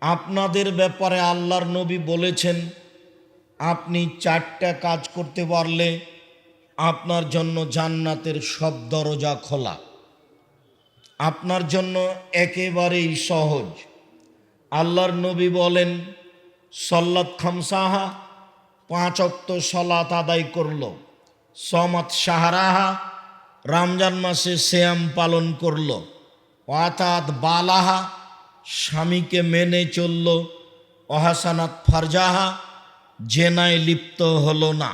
আপনাদের ব্যাপারে আল্লাহর নবী বলেছেন, আপনি চারটা কাজ করতে পারলে আপনার জন্য জান্নাতের সব দরজা খোলা। আপনার জন্য একেবারেই সহজ। আল্লাহর নবী বলেন, সল্লাত খামসাহা, পাঁচ অক্ত সলাত আদায় করল। সমাত সাহারাহা রমজান মাসে শ্যাম পালন করল। অর্থাৎ বালাহা স্বামীকে মেনে চলল অহাসানাত ফারজাহা, জেনায় লিপ্ত হলো না।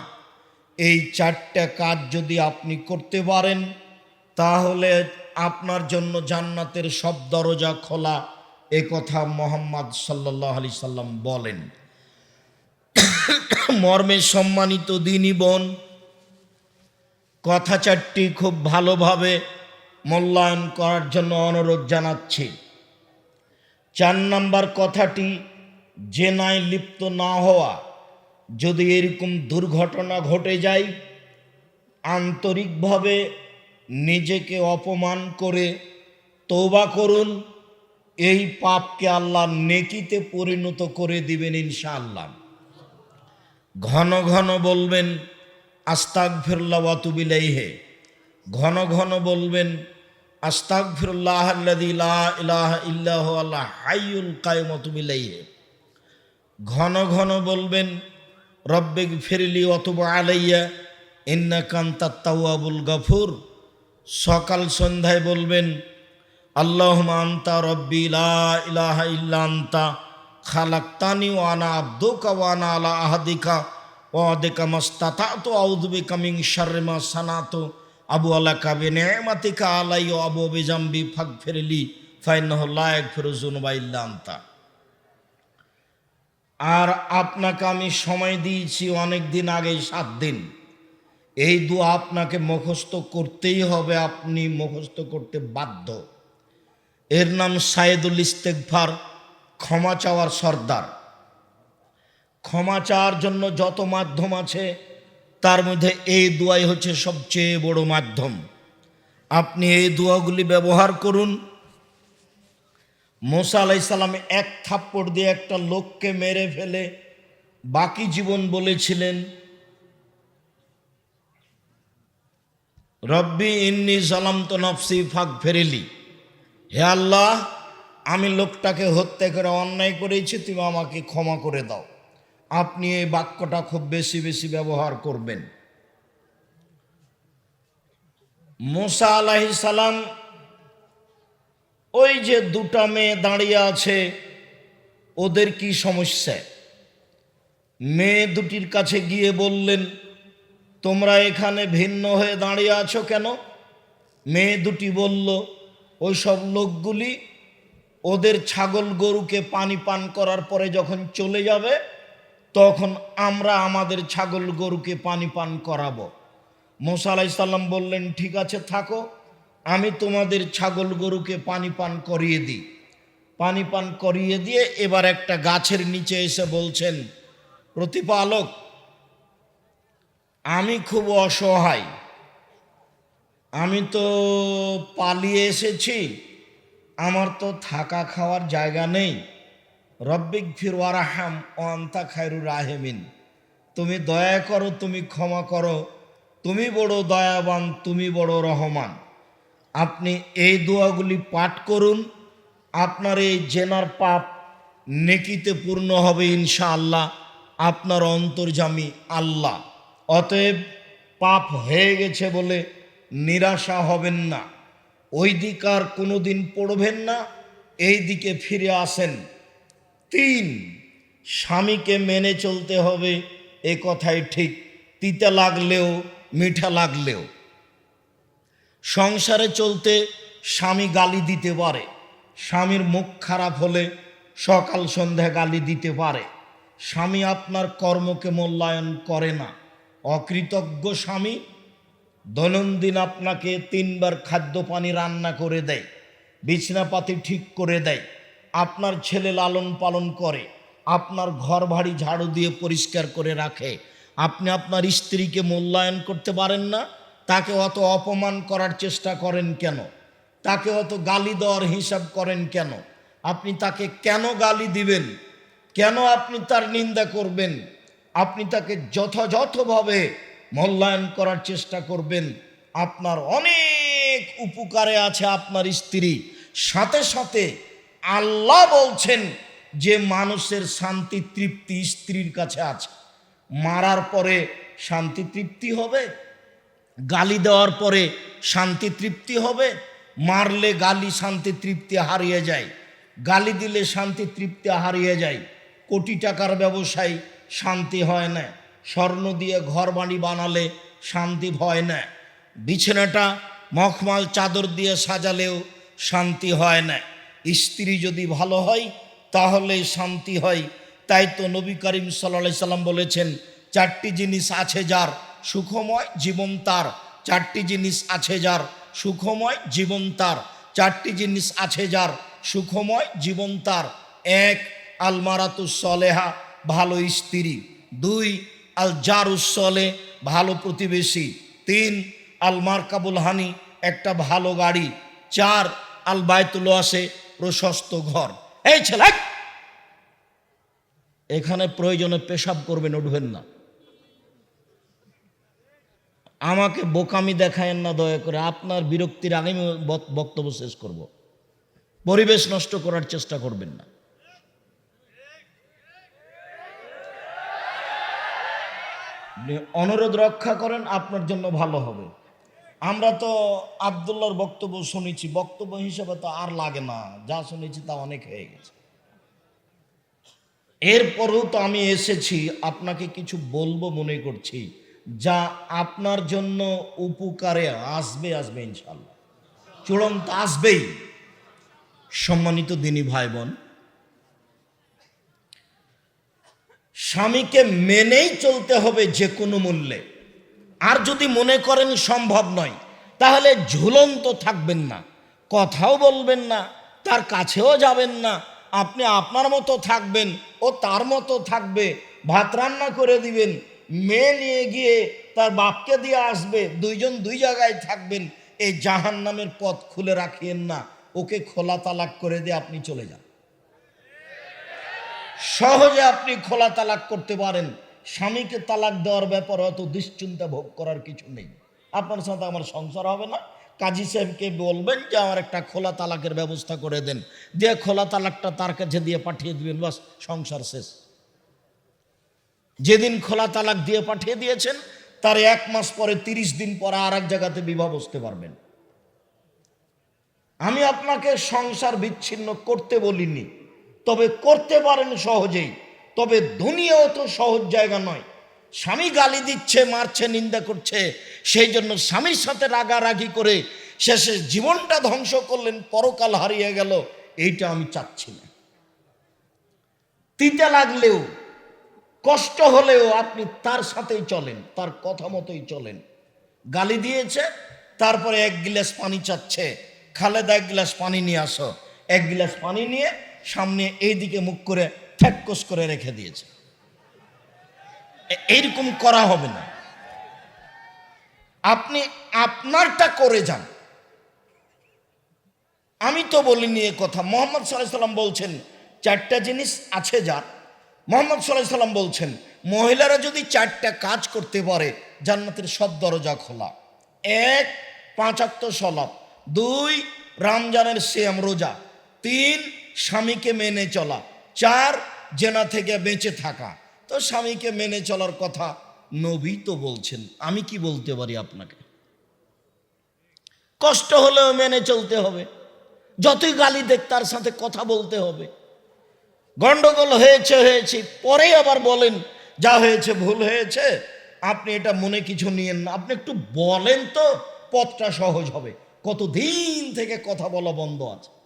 এই চারটা কাজ যদি আপনি করতে পারেন, তাহলে আপনার জন্য জান্নাতের সব দরজা খোলা, এ কথা মোহাম্মদ সাল্লাহ আলি সাল্লাম বলেন। মর্মে সম্মানিত দিনী বোন, কথা চারটি খুব ভালোভাবে মূল্যায়ন করার জন্য অনুরোধ জানাচ্ছি। চার নাম্বার কথাটি জেনায় লিপ্ত না হওয়া, যদি এরকম দুর্ঘটনা ঘটে যায়, আন্তরিকভাবে নিজেকে অপমান করে তৌবা করুন। এই পাপকে আল্লাহ নেকিতে পরিণত করে দিবেন ইনশাআল্লাহ। ঘন ঘন বলবেন আস্তাক ফিরল্লা ওয়াতুবিলাইহে ঘন ঘন বলবেন ইল্লাহ ঘন ঘন বলবেন রব্বেক ফিরলি অতবা আলাইয়া ইন্না কান্তা তাওয়াবুল গফুর। সকাল সন্ধ্যায় বলবেন আল্লাহ আন্তা রব্বি ইলাহা ইল্লা আন্তা, খালাক্তানি ওয়ানা আব্দুকা ওয়ানা আলা আহাদিকা। ওয়াদিকা মাস্তাতা তো আউদবে কামিং শারমা সানাতো। আবু আলা কাবে নেমাতিকা আলাই ও আবু বেজাম্বি ফাক ফেরলি ফাইনাহ লায়ক ফিরুজুন বা ইল্লা আন্তা। আর আপনাকে আমি সময় দিয়েছি অনেক দিন আগে, সাত দিন। এই দোয়া আপনাকে মুখস্থ করতেই হবে, আপনি মুখস্থ করতে বাধ্য। এর নাম সায়েদুল ইস্তেকভার ক্ষমা চাওয়ার সর্দার। ক্ষমা চাওয়ার জন্য যত মাধ্যম আছে তার মধ্যে এই দোয়াই হচ্ছে সবচেয়ে বড় মাধ্যম। আপনি এই দোয়াগুলি ব্যবহার করুন। মোসা আলাইসাল্লাম এক থাপ্পড় দিয়ে একটা লোককে মেরে ফেলে, বাকি জীবন বলেছিলেন, রব্বি ইন্নি সালাম তো নফসি ফাঁক ফেরেলি হে আল্লাহ, আমি লোকটাকে হত্যা করে অন্যায় করেছি, তুমি আমাকে ক্ষমা করে দাও। আপনি এই বাক্যটা খুব বেশি বেশি ব্যবহার করবেন। মোসা আলাহি সালাম ওই যে দুটা মেয়ে দাঁড়িয়ে আছে, ওদের কি সমস্যা? মেয়ে দুটির কাছে গিয়ে বললেন, তোমরা এখানে ভিন্ন হয়ে দাঁড়িয়ে আছো কেন? মেয়ে দুটি বলল ওই সব লোকগুলি ওদের ছাগল গরুকে পানি পান করার পরে যখন চলে যাবে তখন আমরা আমাদের ছাগল গরুকে পানি পান করাবো। মোসা আলাইসাল্লাম বললেন, ঠিক আছে, থাকো, আমি তোমাদের ছাগল গরুকে পানি পান করিয়ে দিই। পানি পান করিয়ে দিয়ে এবার একটা গাছের নিচে এসে বলছেন, প্রতিপালক, আমি খুব অসহায়। আমি তো পালিয়ে এসেছি, আমার তো থাকা খাওয়ার জায়গা নেই। রব্বিক ফির ওয়ারাহাম অন্তা খায়রুর রাহেমিন। তুমি দয়া করো, তুমি ক্ষমা করো। তুমি বড় দয়াবান, তুমি বড় রহমান। আপনি এই দোয়াগুলি পাঠ করুন। আপনার এই জেনার পাপ নেকিতে পূর্ণ হবে ইনশাআল্লাহ। আপনার অন্তর্জামী আল্লাহ। অতএব পাপ হয়ে গেছে বলে নিরাশা হবেন না। ওই দিক আর কোনো দিন পড়বেন না। এই দিকে ফিরে আসেন। তিন। স্বামীকে মেনে চলতে হবে, এ কথাই ঠিক। তিতা লাগলেও, মিঠা লাগলেও। সংসারে চলতে স্বামী গালি দিতে পারে। স্বামীর মুখ খারাপ হলে সকাল সন্ধ্যা গালি দিতে পারে। স্বামী আপনার কর্মকে মূল্যায়ন করে না। অকৃতজ্ঞ স্বামী দৈনন্দিন আপনাকে তিনবার খাদ্য পানি রান্না করে দেয়, বিছনাপাতি ঠিক করে দেয়। আপনার ছেলে লালন পালন করে, আপনার ঘর বাড়ি ঝাড়ু দিয়ে পরিষ্কার করে রাখে, আপনি আপনার স্ত্রীকে মূল্যায়ন করতে পারেন না, তাকে অত অপমান করার চেষ্টা করেন কেন? তাকে অত গালি দেওয়ার হিসাব করেন কেন? আপনি তাকে কেন গালি দিবেন? কেন আপনি তার নিন্দা করবেন? আপনি তাকে যথাযথভাবে মূল্যায়ন করার চেষ্টা করবেন। আপনার অনেক উপকারে আছে আপনার স্ত্রী। সাথে সাথে আল্লাহ বলছেন যে মানুষের শান্তি তৃপ্তি স্ত্রীর কাছে আছে। মারার পরে শান্তি তৃপ্তি হবে, গালি দেওয়ার পরে শান্তি তৃপ্তি হবে, মারলে গালি শান্তি তৃপ্তি হারিয়ে যায়, গালি দিলে শান্তি তৃপ্তি হারিয়ে যায়, কোটি টাকার ব্যবসায় শান্তি হয় না, স্বর্ণ দিয়ে ঘর বাড়ি বানালে শান্তি হয় না, বিছানাটা মখমাল চাদর দিয়ে সাজালেও শান্তি হয় না। স্ত্রী যদি ভালো হয়, তাহলে শান্তি হয়। তাই তো নবী করিম সাল্লা সাল্লাম বলেছেন, চারটি জিনিস আছে যার সুখময় জীবন তার। চারটি জিনিস আছে যার সুখময় জীবন তার। চারটি জিনিস আছে যার সুখময় জীবন তার। এক, আলমারাতুস সলেহা, ভালো স্ত্রী। দুই আল জারুসলে ভালো প্রতিবেশী। তিন আল মার্কাবুল হানি, একটা ভালো গাড়ি। চার আল বায়তুল আসে প্রশস্ত ঘর। এই ছেলে! এখানে প্রয়োজনে পেশাব করবেন, উঠবেন না। আমাকে বোকামি দেখায়েন না দয়া করে, আপনার বিরক্তির আগে বক্তব্য শেষ করব। পরিবেশ নষ্ট করার চেষ্টা করবেন না। অনুরোধ রক্ষা করেন, আপনার জন্য ভালো হবে। আমরা তো আবদুল্লাহর বক্তব্য শুনেছি, বক্তব্য হিসেবে তো আর লাগে না। যা শুনেছি তা অনেক হয়ে গেছে। এরপরেও তো আমি এসেছি, আপনাকে কিছু বলব মনে করছি, যা আপনার জন্য উপকারে আসবে আসবে ইনশাল্লাহ চূড়ান্ত আসবেই। সম্মানিত দিনী ভাই বোন স্বামীকে মেনেই চলতে হবে যে কোনো মূল্যে। আর যদি মনে করেন সম্ভব নয়, তাহলে ঝুলন্ত থাকবেন না, কথাও বলবেন না, তার কাছেও যাবেন না, আপনি আপনার মতো থাকবেন ও তার মতো থাকবে, ভাত রান্না করে দিবেন, মেয়ে নিয়ে গিয়ে তার বাপকে দিয়ে আসবে, দুইজন দুই জায়গায় থাকবেন এই জাহান নামের পথ খুলে রাখিয়েন না, ওকে খোলা তালাক করে দিয়ে আপনি চলে যান। সহজে আপনি খোলা তালাক করতে পারেন। স্বামীকে তালাক দেওয়ার ব্যাপারে অত দুশ্চিন্তা ভোগ করার কিছু নেই। আপনার সাথে আমার সংসার হবে না। কাজী সাহেবকে বলবেন যে, আমার একটা খোলা তালাকের ব্যবস্থা করে দেন। দিয়ে খোলা তালাকটা তার কাছে দিয়ে পাঠিয়ে দিবেন। বাস, সংসার শেষ। যেদিন খোলা তালাক দিয়ে পাঠিয়ে দিয়েছেন, তার এক মাস পরে, তিরিশ দিন পরে আর এক জায়গাতে বিবাহ বসতে পারবেন। আমি আপনাকে সংসার বিচ্ছিন্ন করতে বলিনি, তবে করতে পারেন সহজেই। তবে দুনিয়াও তো সহজ জায়গা নয়। স্বামী গালি দিচ্ছে, মারছে, নিন্দা করছে, সেই জন্য স্বামীর সাথে রাগারাগি করে শেষে জীবনটা ধ্বংস করলেন, পরকাল হারিয়ে গেল, এইটা আমি চাচ্ছি না। তিতা লাগলেও, কষ্ট হলেও আপনি তার সাথেই চলেন, তার কথা মতোই চলেন। গালি দিয়েছে, তারপরে এক গিলাস পানি চাচ্ছে। খালেদা, এক গিলাস পানি নিয়ে আসো। এক গিলাস পানি নিয়ে সামনে এই দিকে মুখ করে ঠ্যাক্কস করে রেখে দিয়েছে। এইরকম করা হবে না। আপনি আপনারটা করে যান। আমি তো বলিনি এ কথা। মোহাম্মদ সাল্লাম বলছেন, চারটা জিনিস আছে যার। মোহাম্মদ সাল্লাম বলছেন, মহিলারা যদি চারটা কাজ করতে পারে, জান্নাতের সব দরজা খোলা। এক পাঁচাত্তর সলাপ। দুই, রমজানের শ্যাম রোজা। তিন, স্বামীকে মেনে চলা। চার জেনা থেকে বেঁচে থাকা। তো স্বামীকে মেনে চলার কথা নবী তো বলছেন। আমি কি বলতে পারি আপনাকে? কষ্ট হলেও মেনে চলতে হবে। যতই গালি দেখ, তার সাথে কথা বলতে হবে। গন্ডগোল হয়েছে হয়েছে পরে আবার বলেন, যা হয়েছে ভুল হয়েছে, আপনি এটা মনে কিছু নিয়েন না। আপনি একটু বলেন তো, পথটা সহজ হবে। কতদিন থেকে কথা বলা বন্ধ আছে?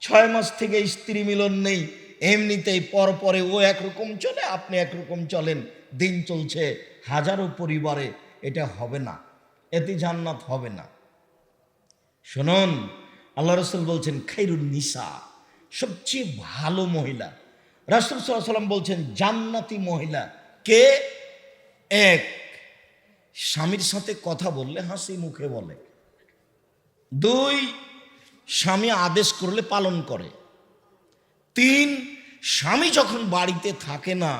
ছয় মাস থেকে স্ত্রী মিলন নেই। এমনিতেই পরপরে ও একরকম চলে, আপনি একরকম চলেন। দিন চলছে হাজারো পরিবারে, এটা হবে না। এতে জান্নাত হবে না। শুনুন, আল্লাহ রসুল বলছেন, খাইরুন নিসা, সবচেয়ে ভালো মহিলা। রাসুল সাল্লাম বলছেন, জান্নাতি মহিলা কে? এক, স্বামীর সাথে কথা বললে হাসি মুখে বলে। দুই স্বামী আদেশ করলে পালন করে। তিন, স্বামী যখন বাড়িতে থাকে না,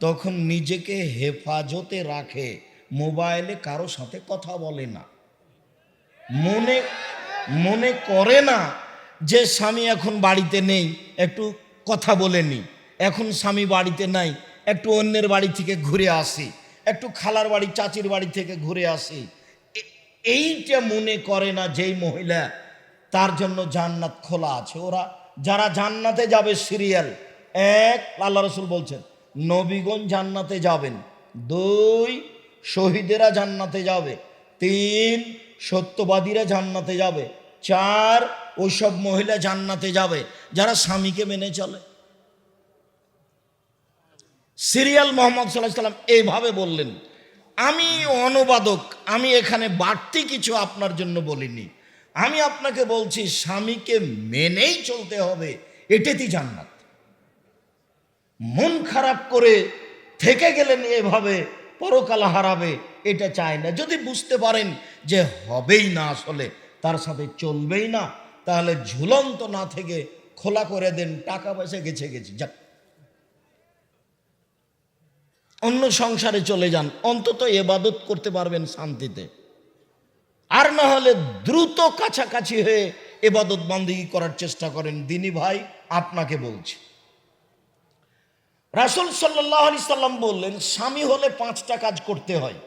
তখন নিজেকে হেফাজতে রাখে, মোবাইলে কারও সাথে কথা বলে না। মনে মনে করে না যে স্বামী এখন বাড়িতে নেই, একটু কথা বলে নি। এখন স্বামী বাড়িতে নাই, একটু অন্যের বাড়ি থেকে ঘুরে আসি, একটু খালার বাড়ি, চাচির বাড়ি থেকে ঘুরে আসি। এইটা মনে করে না যেই মহিলা তার জন্য জান্নাত খোলা আছে। ওরা যারা জান্নাতে যাবে সিরিয়াল এক, আল্লাহ রসুল বলছেন, নবীগণ জান্নাতে যাবেন। দুই, শহীদেরা জান্নাতে যাবে। তিন, সত্যবাদীরা জান্নাতে যাবে। চার, ওইসব মহিলা জান্নাতে যাবে, যারা স্বামীকে মেনে চলে। সিরিয়াল মোহাম্মদ সাল্লাহ সাল্লাম এইভাবে বললেন, আমি অনুবাদক, আমি এখানে বাড়তি কিছু আপনার জন্য বলিনি। আমি আপনাকে বলছি, স্বামীকে মেনেই চলতে হবে, এটাতেই জান্নাত। মন খারাপ করে থেকে গেলেন এভাবে, পরকাল হারাবে, এটা চায় না। যদি বুঝতে পারেন যে হবেই না আসলে, তার সাথে চলবেই না, তাহলে ঝুলন্ত না থেকে খোলা করে দেন, টাকা পয়সা গেছে গেছে, যাক। অন্য সংসারে চলে যান, অন্তত এবাদত করতে পারবেন শান্তিতে। আর না হলে দ্রুত কাছাকাছি হয়ে এবাদত বন্দিগি করার চেষ্টা করেন। দিনী ভাই আপনাকে বলছি। রাসুল সাল্লাহ আলি সাল্লাম বললেন, স্বামী হলে পাঁচটা কাজ করতে হয়।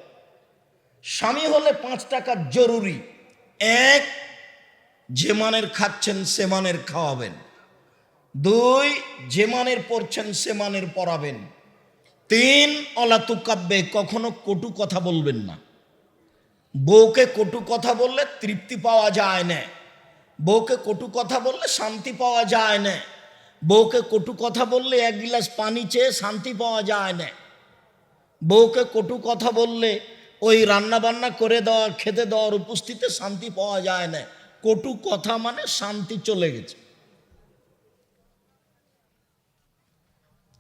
স্বামী হলে পাঁচটা কাজ জরুরি। এক, যে মানের খাচ্ছেন সে মানের খাওয়াবেন। দুই, যে মানের পড়ছেন সে মানের পড়াবেন তিন, অলাতুকাব্যে কখনো কটু কথা বলবেন না। বউকে কটু কথা বললে তৃপ্তি পাওয়া যায় না। বউকে কটু কথা বললে শান্তি পাওয়া যায় না। বউকে কটু কথা বললে এক গিলাস পানি চেয়ে শান্তি পাওয়া যায় না। বউকে কটু কথা বললে ওই রান্না বান্না করে দেওয়ার, খেতে দেওয়ার উপস্থিতে শান্তি পাওয়া যায় না। কটু কথা মানে শান্তি চলে গেছে।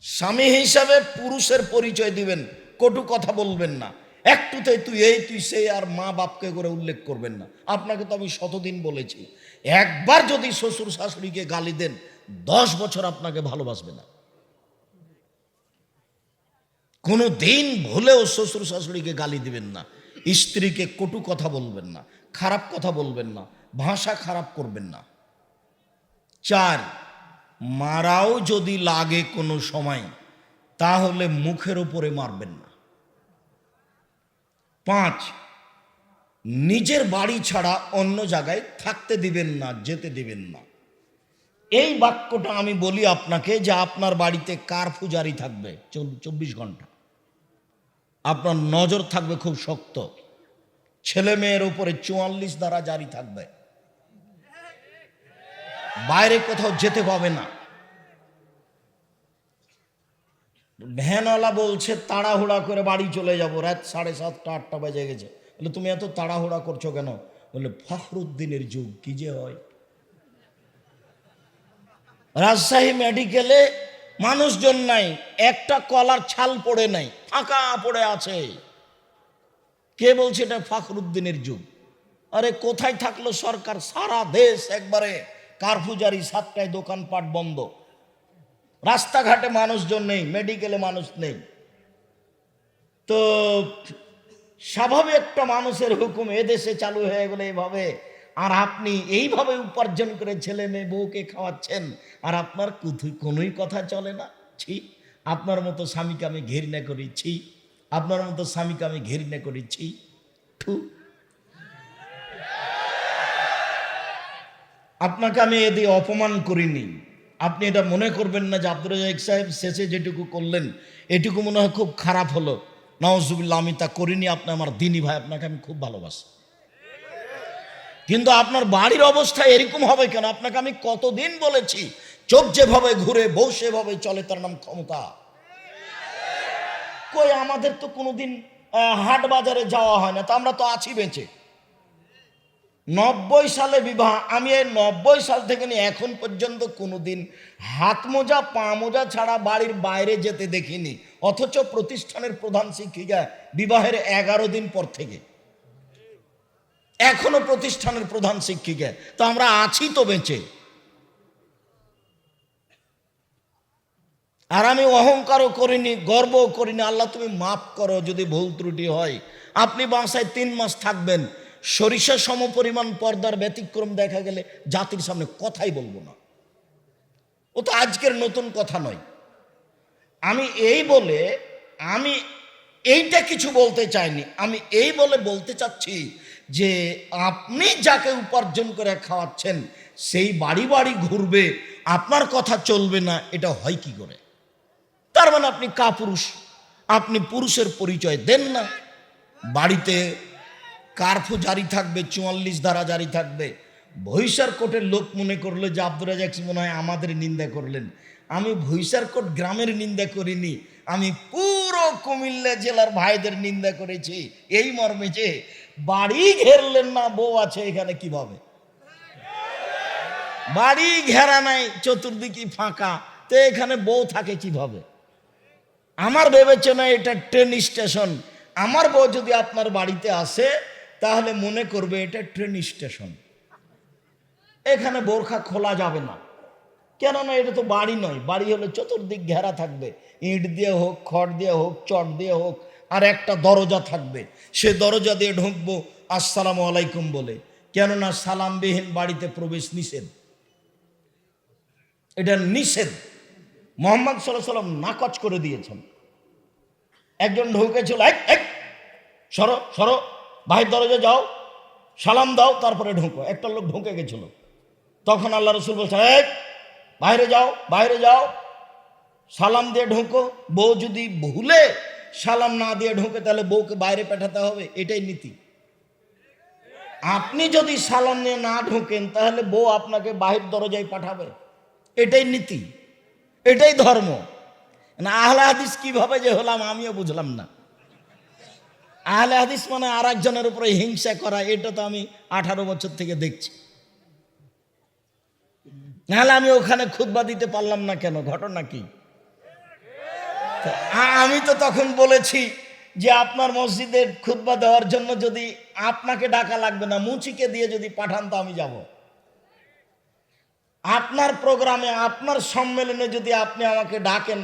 স্বামী হিসাবে পুরুষের পরিচয় দিবেন, কটু কথা বলবেন না। একটুতে তুই, এই তুই, সেই আর মা বাপকে করে উল্লেখ করবেন না। আপনাকে তো আমি শতদিন বলেছি, একবার যদি শ্বশুর শাশুড়িকে গালি দেন, দশ বছর আপনাকে ভালোবাসবে না। কোনো দিন ভুলেও শ্বশুর শাশুড়িকে গালি দিবেন না। স্ত্রীকে কটু কথা বলবেন না, খারাপ কথা বলবেন না, ভাষা খারাপ করবেন না। চার, মারাও যদি লাগে কোনো সময়, তাহলে মুখের উপরে মারবেন না। পাঁচ, নিজের বাড়ি ছাড়া অন্য জায়গায় থাকতে দিবেন না, যেতে দিবেন না। এই বাক্যটা আমি বলি আপনাকে যে আপনার বাড়িতে কার পূজারি থাকবে? চব্বিশ ঘণ্টা। আপনার নজর থাকবে খুব শক্ত। ছেলে মেয়ের উপরে চুয়াল্লিশ দ্বারা জারি থাকবে। বাইরে কোথাও যেতে পাবে না। ভ্যানওয়ালা বলছে, তাড়াহুড়া করে বাড়ি চলে যাব, রাত সাড়ে সাতটা, আটটা বেজে গেছে। বলে, তুমি এত তাড়াহুড়া করছ কেন? বলে, ফখরুদ্দিনের যুগ, কি যে হয়? রাজশাহী মেডিকেলে মানুষজন নাই, একটা কলার ছাল পড়ে নাই, ফাঁকা পড়ে আছে। কে বলছে এটা ফখরুদ্দিনের যুগ? আরে, কোথায় থাকল সরকার? সারা দেশ একবারে কারফুজারি সাতটায় দোকানপাট বন্ধ। রাস্তাঘাটে মানুষজন নেই, মেডিকেলে মানুষ নেই। তো স্বাভাবিক একটা মানুষের হুকুম এদেশে চালু হয়ে গেলে এইভাবে আর আপনি এইভাবে উপার্জন করে ছেলে মেয়ে বউকে খাওয়াচ্ছেন, আর আপনার কোনোই কথা চলে না। ছি, আপনার মতো স্বামীকে আমি ঘেরিনা করি, ছি, আপনার মতো স্বামীকে আমি ঘেরিনা করি, ছি ঠু আপনাকে আমি এদি অপমান করিনি। আপনি এটা মনে করবেন না যে আব্দুর রাজাক সাহেব শেষে যেটুকু করলেন, এটুকু মনে হয় খুব খারাপ হলো। নওয়াজুবিল্লা আমি তা করিনি, আপনি আমার দিনী ভাই, আপনাকে আমি খুব ভালোবাসি। কিন্তু আপনার বাড়ির অবস্থা এরকম হবে কেন? আপনাকে আমি কতদিন বলেছি, চোখ যেভাবে ঘুরে, বউ সেভাবে চলে, তার নাম ক্ষমতা। কই, আমাদের তো কোনোদিন হাট বাজারে যাওয়া হয় না, তা আমরা তো আছি বেঁচে। নব্বই সালে বিবাহ, আমি এই নব্বই সাল থেকে নিয়ে এখন পর্যন্ত কোনোদিন হাত মোজা, পা মোজা ছাড়া বাড়ির বাইরে যেতে দেখিনি, অথচ প্রতিষ্ঠানের প্রধান শিক্ষিকা বিবাহের এগারো দিন পর থেকে। এখনও প্রতিষ্ঠানের প্রধান শিক্ষিকা। তো আমরা আছি তো বেঁচে। আর আমি অহংকারও করিনি, গর্বও করিনি। আল্লাহ তুমি মাফ করো যদি ভুল ত্রুটি হয়। আপনি বাসায় তিন মাস থাকবেন সরিষা সমপরিমাণ পর্দার ব্যতিক্রম দেখা গেলে জাতির সামনে কথাই বলব না। ও তো আজকের নতুন কথা নয়। আমি এই বলে, আমি এইটা কিছু বলতে চাইনি। আমি এই বলে বলতে চাচ্ছি যে, আপনি যাকে উপার্জন করে খাওয়াচ্ছেন, সেই বাড়ি বাড়ি ঘুরবে, আপনার কথা চলবে না, এটা হয় কি করে? তার মানে আপনি কাপুরুষ, আপনি পুরুষের পরিচয় দেন না। বাড়িতে কারফু জারি থাকবে, চুয়াল্লিশ ধারা জারি থাকবে। ভৈসার কোটের লোক মনে করল যে আব্দুল রাজাক মনে হয় আমাদের নিন্দা করলেন। আমি ভৈসার কোট গ্রামের নিন্দা করিনি, আমি পুরো কুমিল্লা জেলার ভাইদের নিন্দা করেছি। এই মর্মে যে বাড়ি ঘেরলেন না, বউ আছে এখানে কীভাবে? বাড়ি ঘেরা নাই চতুর্দিকে ফাঁকা। তো এখানে বউ থাকে কীভাবে? আমার বিবেচনা এটা ট্রেন স্টেশন। আমার বউ যদি আপনার বাড়িতে আসে তাহলে মনে করবে এটা ট্রেন স্টেশন এখানে বোরখা খোলা যাবে না। কেননা এটা তো বাড়ি নয়। বাড়ি হলে চতুর্দিক ঘেরা থাকবে। ইট দিয়ে হোক, খড় দিয়ে হোক, চট দিয়ে হোক, আর একটা দরজা থাকবে। সে দরজা দিয়ে ঢুকবো, আসসালামু আলাইকুম বলে। কেননা সালামবিহীন বাড়িতে প্রবেশ নিষেধ। এটা নিষেধ। মোহাম্মদ সাল্লাহ সাল্লাম নাকচ করে দিয়েছেন। একজন ঢুকেছিল এক এক সরো সরো। বাহির দরজা যাও, সালাম দাও, তারপরে ঢুকো। একটা লোক ঢুকে গেছিল। তখন আল্লাহ রসুল বলছেন এক বাইরে যাও বাইরে যাও। সালাম দিয়ে ঢুকো। বউ যদি ভুলে সালাম না দিয়ে ঢুকে, তাহলে বউকে বাইরে পাঠাতে হবে। এটাই নীতি। আপনি যদি সালাম নিয়ে না ঢুকেন, তাহলে বউ আপনাকে বাহির দরজায় পাঠাবে। এটাই নীতি। এটাই ধর্ম। না, আহলে হাদিস কীভাবে যে হলাম, আমিও বুঝলাম না। আহলে হাদিস মানে আর একজনের উপরে হিংসা করা, এটা তো আমি আঠারো বছর থেকে দেখছি। নাহলে আমি ওখানে খুতবা দিতে পারলাম না কেন? ঘটনা কি? আমি তো তখন বলেছি যে আপনার মসজিদে খুতবা দেওয়ার জন্য যদি আপনাকে ডাকা লাগবে না, মুচিকে দিয়ে যদি পাঠান তো আমি যাব। আপনার প্রোগ্রামে, আপনার সম্মেলনে যদি আপনি আমাকে ডাকেন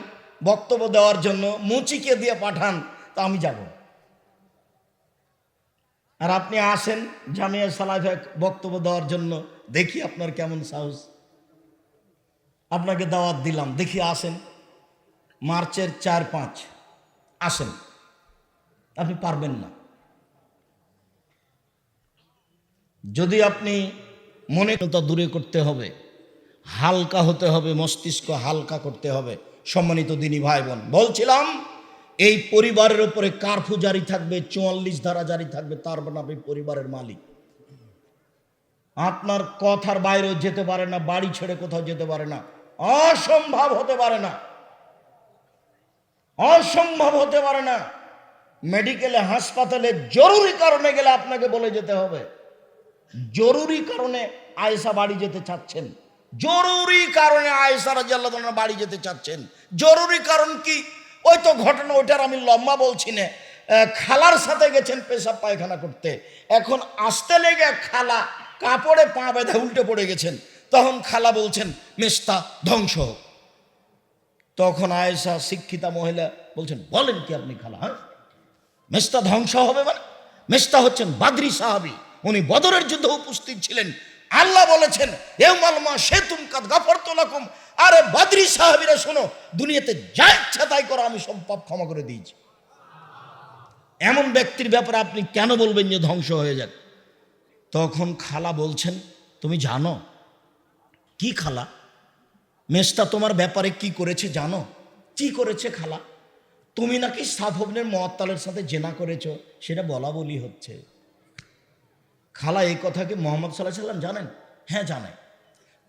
বক্তব্য দেওয়ার জন্য, মুচিকে দিয়ে পাঠান তো আমি যাব। আর আপনি আসেন জামিয়া সালাফে বক্তব্য দেওয়ার জন্য, দেখি আপনার কেমন সাহস। আপনাকে দাওয়াত দিলাম, দেখি আসেন। মার্চের চার পাঁচ, আসেন। আপনি পারবেন না। যদি আপনি মনে তা দূরে করতে হবে, হালকা হতে হবে, মস্তিষ্ক হালকা করতে হবে। সম্মানিত দিনী ভাই বোন, বলছিলাম এই পরিবারের উপরে কারফু জারি থাকবে, চুয়াল্লিশ ধারা জারি থাকবে, তার মানে আপনি পরিবারের মালিক। আপনার কথার বাইরেও যেতে পারে না, বাড়ি ছেড়ে কোথাও যেতে পারে না, অসম্ভব হতে পারে না, অসম্ভব হতে পারে না। মেডিকেলে, হাসপাতালে জরুরি কারণে গেলে আপনাকে বলে যেতে হবে, জরুরি কারণে আয়েশা বাড়ি যেতে চাচ্ছেন, জরুরি কারণে আয়েশা রাজি আল্লাহ বাড়ি যেতে চাচ্ছেন, জরুরি কারণ কি? ওই তো ঘটনা, ওইটার আমি লম্বা বলছি না। খালার সাথে গেছেন পেশাব পায়খানা করতে। এখন আসতে লেগে খালা কাপড়ে পা বেঁধে উল্টে পড়ে গেছেন। তখন খালা বলছেন, মেস্তা, ধ্বংস। তখন আয়েশা শিক্ষিতা মহিলা বলছেন, বলেন কি আপনি খালা হ্যাঁ? মেস্তা ধ্বংস হবে মানে? মেস্তা হচ্ছেন বাদরি সাহাবি। উনি বদরের যুদ্ধে উপস্থিত ছিলেন। আল্লাহ বলেছেন এ মালমা সে তুম কাদ গাফর তোলাকুম আরে বাদরি সাহাবিরা শোনো, দুনিয়াতে যা ইচ্ছা তাই করো, আমি সব পাপ ক্ষমা করে দিয়েছি। এমন ব্যক্তির ব্যাপারে আপনি কেন বলবেন যে ধ্বংস হয়ে যাক? তখন খালা বলছেন, তুমি জানো? কি খালা? মেস্তা তোমার ব্যাপারে কি করেছে জানো? কি করেছে খালা? তুমি নাকি সাফবনের মহাত্তালের সাথে জেনা করেছ? সেটা বলা বলি হচ্ছে। খালা, এই কথা কি মোহাম্মদ সাল্লাহ সাল্লাম জানেন? হ্যাঁ জানে।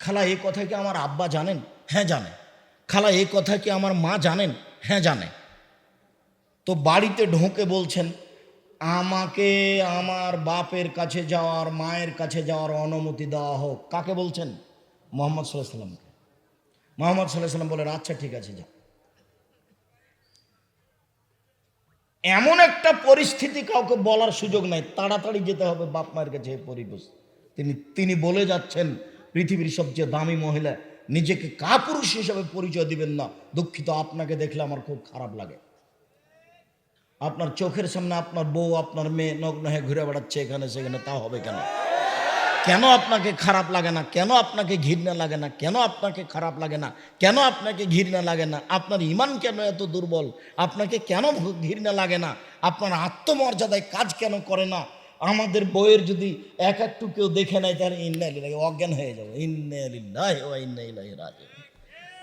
খালা, এই কথা কি আমার আব্বা জানেন? হ্যাঁ জানে। খালা, এই কথা কি আমার মা জানেন? হ্যাঁ জানে। তো বাড়িতে ঢোকে বলছেন, আমাকে আমার বাপের কাছে যাওয়ার, মায়ের কাছে যাওয়ার অনুমতি দেওয়া হোক। কাকে বলছেন? মোহাম্মদ সাল্লাহ সাল্লামকে মোহাম্মদ সাল্লাহ সাল্লাম বলেন আচ্ছা ঠিক আছে যা এমন একটা পরিস্থিতি কাউকে বলার সুযোগ নাই, তাড়াতাড়ি যেতে হবে বাপ মায়ের কাছে পরিবেশ। তিনি তিনি বলে যাচ্ছেন, পৃথিবীর সবচেয়ে দামি মহিলা, নিজেকে কাপুরুষ হিসেবে পরিচয় দিবেন না। দুঃখিত, আপনাকে দেখলে আমার খুব খারাপ লাগে। আপনার চোখের সামনে আপনার বউ, আপনার মেয়ে নগ্ন হয়ে ঘুরে বেড়াচ্ছে এখানে সেখানে, তা হবে কেন? কেন আপনাকে খারাপ লাগে না? কেন আপনাকে ঘৃণা লাগে না? কেন আপনাকে খারাপ লাগে না? কেন আপনাকে ঘৃণা লাগে না? আপনার ইমান কেন এত দুর্বল? আপনাকে কেন ঘৃণা লাগে না? আপনার আত্মমর্যাদায় কাজ কেন করে না? আমাদের বইয়ের যদি এক একটু কেউ দেখে নেয়, তাহলে ইন্না অজ্ঞান হয়ে যাবে। ইন্না ইন্না রাজে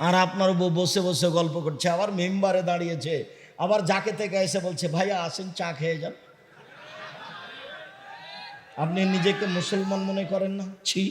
আর আপনার বউ বসে বসে গল্প করছে, আবার মেম্বারে দাঁড়িয়েছে, আবার যাকে থেকে এসে বলছে, ভাইয়া, আসেন, চা খেয়ে যান। আপনি নিজেকে মুসলমান মনে করেন না? ছি।